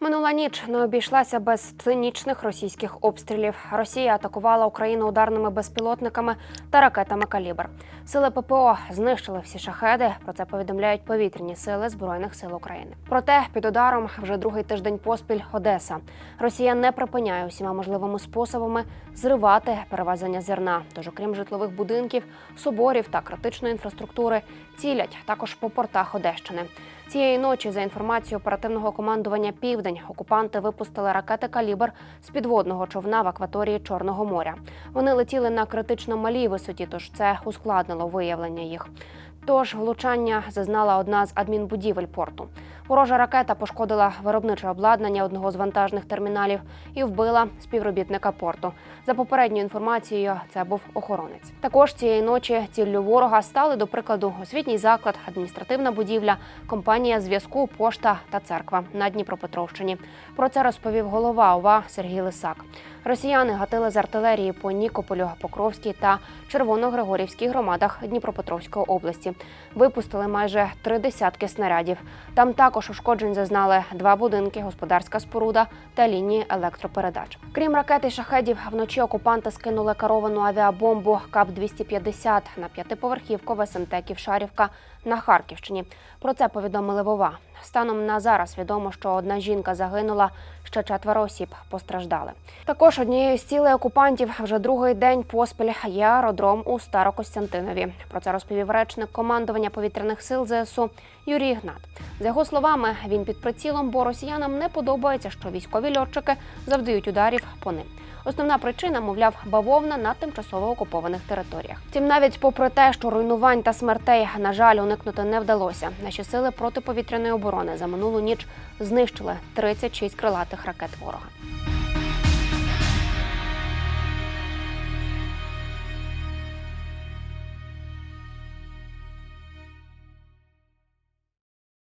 Минула ніч не обійшлася без цинічних російських обстрілів. Росія атакувала Україну ударними безпілотниками та ракетами калібр. Сили ППО знищили всі шахеди. Про це повідомляють повітряні сили збройних сил України. Проте під ударом вже другий тиждень поспіль Одеса. Росія не припиняє усіма можливими способами зривати перевезення зерна. Тож, окрім житлових будинків, соборів та критичної інфраструктури, цілять також по портах Одещини. Цієї ночі, за інформацією оперативного командування Південь, окупанти випустили ракети калібр з підводного човна в акваторії Чорного моря. Вони летіли на критично малій висоті, тож це ускладнило виявлення їх. Тож влучання зазнала одна з адмінбудівель порту. Ворожа ракета пошкодила виробниче обладнання одного з вантажних терміналів і вбила співробітника порту. За попередньою інформацією, це був охоронець. Також цієї ночі ціллю ворога стали, до прикладу, освітній заклад, адміністративна будівля, компанія зв'язку, пошта та церква на Дніпропетровщині. Про це розповів голова ОВА Сергій Лисак. Росіяни гатили з артилерії по Нікополю, Покровській та Червоногригорівській громадах Дніпропетровської області. Випустили майже три десятки снарядів. Там також ушкоджень зазнали два будинки, господарська споруда та лінії електропередач. Крім ракет і шахедів, вночі окупанти скинули керовану авіабомбу КАП-250 на п'ятиповерхівку в СМТ Ківшарівка на Харківщині. Про це повідомили Вова. Станом на зараз відомо, що одна жінка загинула, ще четверо осіб постраждали. Також однією з цілей окупантів вже другий день поспіль є аеродром у Старокостянтинові. Про це розповів речник командування повітряних сил ЗСУ Юрій Ігнат. За його словами, він під прицілом, бо росіянам не подобається, що військові льотчики завдають ударів по ним. Основна причина, мовляв, бавовна на тимчасово окупованих територіях. Втім, навіть попри те, що руйнувань та смертей, на жаль, уникнути не вдалося. Наші сили протиповітряної оборони за минулу ніч знищили 36 крилатих ракет ворога.